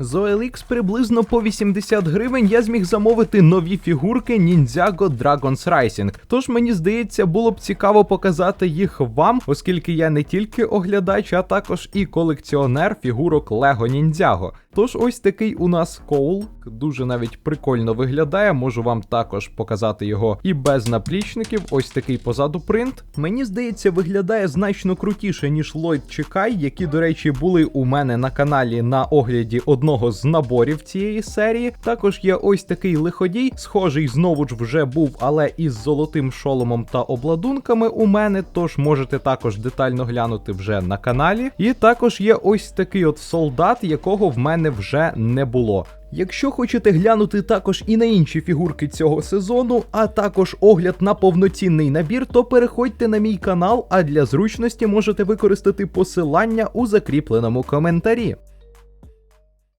З OLX приблизно по 80 гривень я зміг замовити нові фігурки Ninjago Dragons Rising. Тож мені здається, було б цікаво показати їх вам, оскільки я не тільки оглядач, а також і колекціонер фігурок Lego Ninjago. Тож ось такий у нас коул, дуже навіть прикольно виглядає. Можу вам також показати його і без наплічників. Ось такий позаду принт. Мені здається, виглядає значно крутіше, ніж Lloyd чи Kai, які, до речі, були у мене на каналі на огляді одного з наборів цієї серії. Також є ось такий лиходій, схожий знову ж вже був, але із золотим шоломом та обладунками у мене. Тож можете також детально глянути вже на каналі. І також є ось такий от солдат, якого в мене вже не було. Якщо хочете глянути також і на інші фігурки цього сезону, а також огляд на повноцінний набір, то переходьте на мій канал, а для зручності можете використати посилання у закріпленому коментарі.